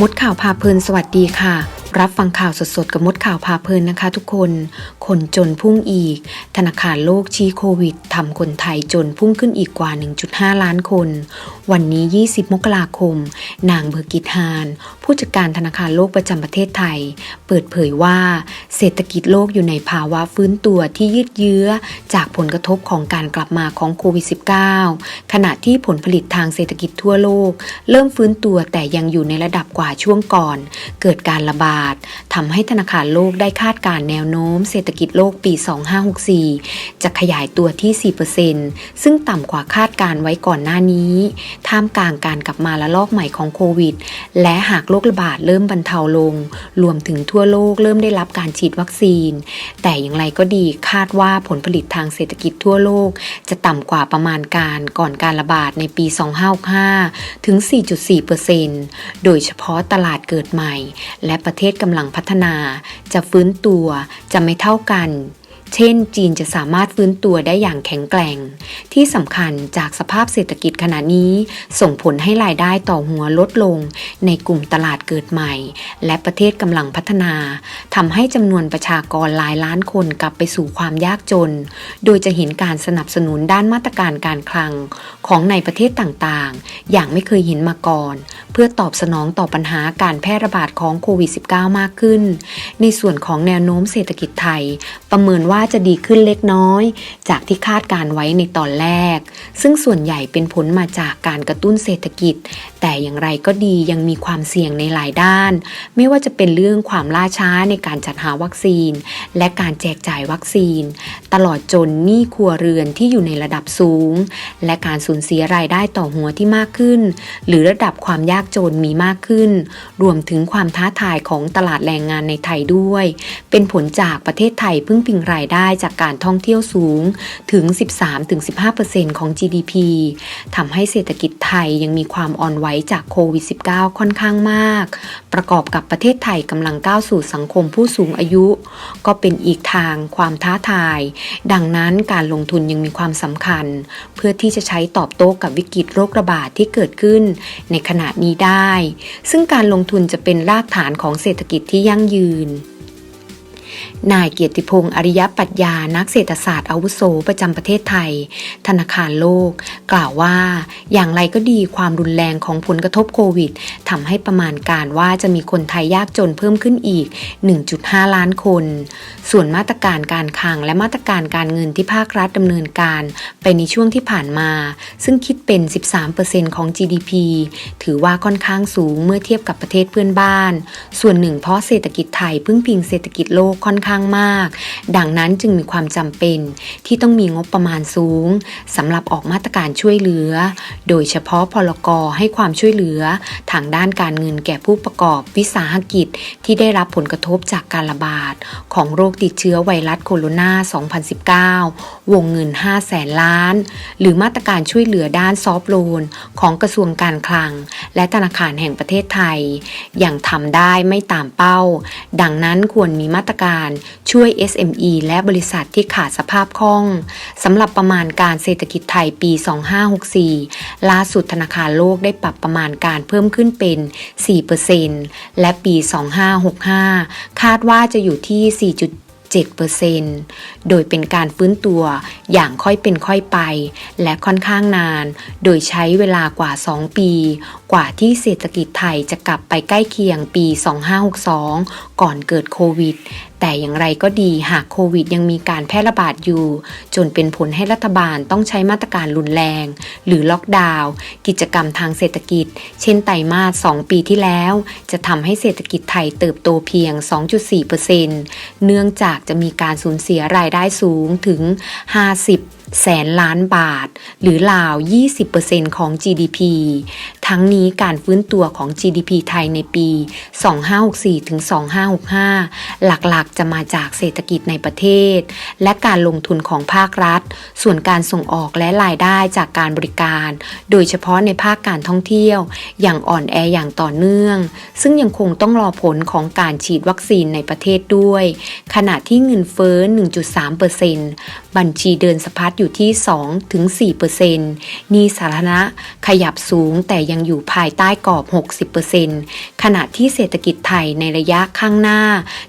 มดข่าวพาเพลินสวัสดีค่ะ รับฟังข่าวสดๆ กับมดข่าวพาเพลินนะคะทุกคน คนจนพุ่งอีก ธนาคารโลกชี้โควิดทำคนไทยจนพุ่งขึ้นอีกกว่า 1.5 ล้านคน วันนี้ 20 มกราคม นางเบอร์กิตฮาน ผู้จัดการธนาคารโลกประจำประเทศไทย เปิดเผยว่า เศรษฐกิจโลกอยู่ในภาวะฟื้นตัวที่ยืดเยื้อ จากผลกระทบของการกลับมาของโควิด -19 ขณะที่ผลผลิตทางเศรษฐกิจทั่วโลก เริ่มฟื้นตัวแต่ยังอยู่ในระดับกว่าช่วงก่อน เกิดการระบาดทำให้ธนาคารโลกได้คาดการณ์แนวโน้มเศรษฐกิจโลกปี 2564 จะขยายตัวที่ 4%ซึ่งต่ำกว่าคาดการไว้ก่อนหน้านี้ ท่ามกลางการกลับมาละลอกใหม่ของโควิด และหากโรคระบาดเริ่มบรรเทาลง รวมถึงทั่วโลกเริ่มได้รับการฉีดวัคซีน แต่อย่างไรก็ดีคาดว่าผลผลิตทางเศรษฐกิจทั่วโลก จะต่ำกว่าประมาณการก่อนการระบาดในปี 2565 ถึง 4.4%โดยเฉพาะตลาดเกิดใหม่ และประเทศกำลังพัฒนา จะฟื้นตัวจะไม่เท่ากัน เช่น จีนจะสามารถฟื้นตัวได้อย่างแข็งแกร่ง ที่สำคัญจากสภาพเศรษฐกิจขณะนี้ ส่งผลให้รายได้ต่อหัวลดลง ในกลุ่มตลาดเกิดใหม่ และประเทศกำลังพัฒนาทำให้จำนวนประชากรหลายล้านคนกลับไปสู่ความยากจน โดยจะเห็นการสนับสนุนด้านมาตรการการคลัง ของในประเทศต่างๆ อย่างไม่เคยเห็นมาก่อน เพื่อตอบสนองต่อปัญหาการแพร่ระบาดของโควิด -19 มากขึ้น ในส่วนของแนวโน้มเศรษฐกิจไทย ประเมินว่าาจะดีขึ้นเล็กน้อย จากที่คาดการไว้ในตอนแรก ซึ่งส่วนใหญ่เป็นผลมาจากการกระตุ้นเศรษฐกิจ แต่อย่างไรก็ดียังมีความเสี่ยงในหลายด้าน ไม่ว่าจะเป็นเรื่องความล่าช้าในการจัดหาวัคซีน และการแจกจ่ายวัคซีน ตลอดจนหนี้ครัวเรือนที่อยู่ในระดับสูง และการสูญเสียรายได้ต่อหัวที่มากขึ้น หรือระดับความยากจนมีมากขึ้น รวมถึงความท้าทายของตลาดแรงงานในไทยด้วย เป็นผลจากประเทศไทยพึ่งพิงรายได้จากการท่องเที่ยวสูงถึง 13-15%ของ GDP ทำให้เศรษฐกิจไทยยังมีความอ่อนไหวจากโควิด -19 ค่อนข้างมาก ประกอบกับประเทศไทยกำลังก้าวสู่สังคมผู้สูงอายุ ก็เป็นอีกทางความท้าทาย ดังนั้นการลงทุนยังมีความสำคัญ เพื่อที่จะใช้ตอบโต้กับวิกฤตโรคระบาดที่เกิดขึ้น ในขณะนี้ได้ ซึ่งการลงทุนจะเป็นรากฐานของเศรษฐกิจที่ยั่งยืน นายเกียรติพงศ์อริยปรัชญานักเศรษฐศาสตร์อาวุโสประจำประเทศไทย ธนาคารโลก กล่าวว่า อย่างไรก็ดีความรุนแรงของผลกระทบโควิดทำให้ประมาณการว่าจะมีคนไทยยากจนเพิ่มขึ้นอีก 1.5 ล้านคน ส่วนมาตรการการคลังและมาตรการการเงินที่ภาครัฐดำเนินการไปในช่วงที่ผ่านมา ซึ่งคิดเป็น 13%ของ GDP ถือว่าค่อนข้างสูงเมื่อเทียบกับประเทศเพื่อนบ้าน ส่วนหนึ่งเพราะเศรษฐกิจไทยพึ่งพิงเศรษฐกิจโลกค่อนข้างมาก ดังนั้นจึงมีความจำเป็นที่ต้องมีงบประมาณสูงสำหรับออกมาตรการช่วยเหลือ โดยเฉพาะพลกให้ความช่วยเหลือทางด้านการเงินแก่ผู้ประกอบวิสาหกิจที่ได้รับผลกระทบจากการระบาด ของโรคติดเชื้อไวรัสโคโรนา 2019 วงเงิน 5 แสนล้าน หรือมาตรการช่วยเหลือด้านซอฟโลน ของกระทรวงการคลัง และธนาคารแห่งประเทศไทย อยังทำได้ไม่ตามเป้า ดังนั้นควรมีมาตรการช่วย SME และบริษัทที่ขาดสภาพคล่องสำหรับประมาณการเศรษฐกิจไทยปี 2564 ล่าสุดธนาคารโลกได้ปรับประมาณการเพิ่มขึ้นเป็น 4%และปี 2565 คาดว่าจะอยู่ที่ 4. 7%โดยเป็นการฟื้นตัวอย่างค่อยเป็นค่อยไป และค่อนข้างนาน โดยใช้เวลากว่า 2 ปีกว่าที่เศรษฐกิจไทยจะกลับไปใกล้เคียงปี 2562 ก่อนเกิดโควิด แต่อย่างไรก็ดีหากโควิดยังมีการแพร่ระบาดอยู่ จนเป็นผลให้รัฐบาลต้องใช้มาตรการรุนแรง หรือล็อกดาวน์กิจกรรมทางเศรษฐกิจ เช่นไตรมาส 2 ปีที่แล้ว จะทำให้เศรษฐกิจไทยเติบโตเพียง 2.4%เนื่องจากจะมีการสูญเสียรายได้สูงถึง 50 แสนล้านบาท หรือราว 20%ของ GDP ทั้งนี้การฟื้นตัวของ GDP ไทยในปี 2564ถึง2565 หลักๆ จะมาจากเศรษฐกิจในประเทศ และการลงทุนของภาครัฐ ส่วนการส่งออกและรายได้จากการบริการ โดยเฉพาะในภาคการท่องเที่ยว อย่างอ่อนแออย่างต่อเนื่อง ซึ่งยังคงต้องรอผลของการฉีดวัคซีนในประเทศด้วย ขณะที่เงินเฟ้อ 1.3%บัญชีเดินสะพัดอยู่ที่ 2-4%นี้สาธารณะขยับสูงแต่ยังอยู่ภายใต้กรอบ 60%ขณะที่เศรษฐกิจไทยในระยะข้างหน้า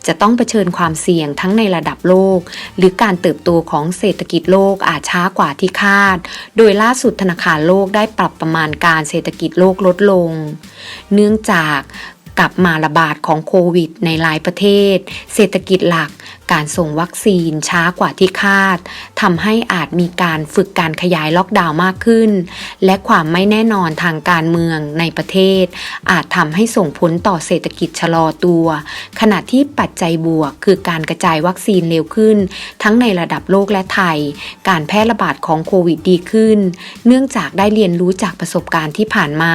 จะต้องเผชิญความเสี่ยงทั้งในระดับโลก หรือการเติบโตของเศรษฐกิจโลกอาจช้ากว่าที่คาด โดยล่าสุดธนาคารโลกได้ปรับประมาณการเศรษฐกิจโลกลดลง เนื่องจากกลับมาระบาดของโควิดในหลายประเทศ เศรษฐกิจหลักการส่งวัคซีนช้ากว่าที่คาดทำให้อาจมีการฝึกการขยายล็อกดาวน์มากขึ้น และความไม่แน่นอนทางการเมืองในประเทศ อาจทำให้ส่งผลต่อเศรษฐกิจชะลอตัว ขณะที่ปัจจัยบวก คือการกระจายวัคซีนเร็วขึ้น ทั้งในระดับโลกและไทย การแพร่ระบาดของโควิดดีขึ้น เนื่องจากได้เรียนรู้จากประสบการณ์ที่ผ่านมา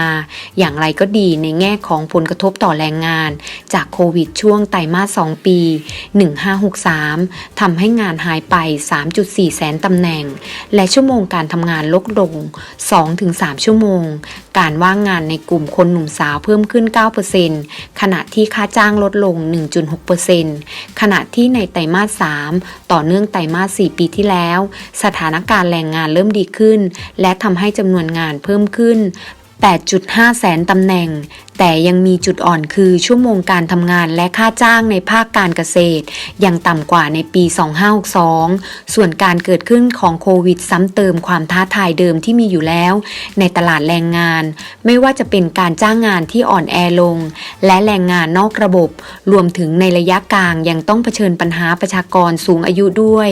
อย่างไรก็ดีในแง่ของผลกระทบต่อแรงงาน จากโควิดช่วงไตรมาส 2 ปี1563 ทำให้งานหายไป 3.4 แสนตำแหน่ง และชั่วโมงการทำงานลดลง 2-3 ชั่วโมง การว่างงานในกลุ่มคนหนุ่มสาวเพิ่มขึ้น 9%ขณะที่ค่าจ้างลดลง 1.6%ขณะที่ในไตรมาส 3 ต่อเนื่องไตรมาส 4 ปีที่แล้ว สถานการณ์แรงงานเริ่มดีขึ้น และทำให้จำนวนงานเพิ่มขึ้น 8.5 แสนตำแหน่ง แต่ยังมีจุดอ่อนคือชั่วโมงการทำงานและค่าจ้างในภาคการเกษตร ยังต่ำกว่าในปี 2562 ส่วนการเกิดขึ้นของโควิดซ้ำเติมความท้าทายเดิมที่มีอยู่แล้ว ในตลาดแรงงาน ไม่ว่าจะเป็นการจ้างงานที่อ่อนแอลง และแรงงานนอกระบบ รวมถึงในระยะกลางยังต้องเผชิญปัญหาประชากรสูงอายุด้วย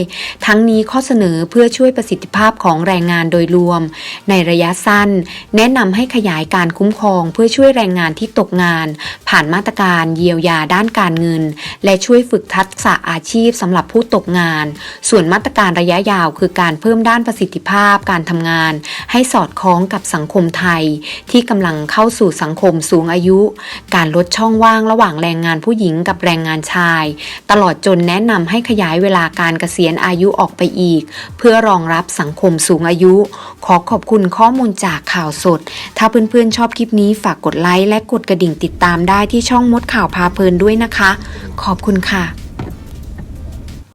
ทั้งนี้ข้อเสนอเพื่อช่วยประสิทธิภาพของแรงงานโดยรวม ในระยะสั้น แนะนำให้ขยายการคุ้มครองเพื่อช่วยแรงงานที่ตกงาน ผ่านมาตรการเยียวยาด้านการเงิน และช่วยฝึกทักษะอาชีพสำหรับผู้ตกงาน ส่วนมาตรการระยะยาวคือการเพิ่มด้านประสิทธิภาพการทำงาน ให้สอดคล้องกับสังคมไทย ที่กำลังเข้าสู่สังคมสูงอายุ การลดช่องว่างระหว่างแรงงานผู้หญิงกับแรงงานชาย ตลอดจนแนะนำให้ขยายเวลาการเกษียณอายุออกไปอีก เพื่อรองรับสังคมสูงอายุ อขอบคุณข้อมูลจากข่าวสด ถ้าเพื่อนๆชอบคลิปนี้ฝากกดไลค์และกดกระดิ่งติดตามได้ที่ช่องมดข่าวพาเพลินด้วยนะคะ ขอบคุณค่ะ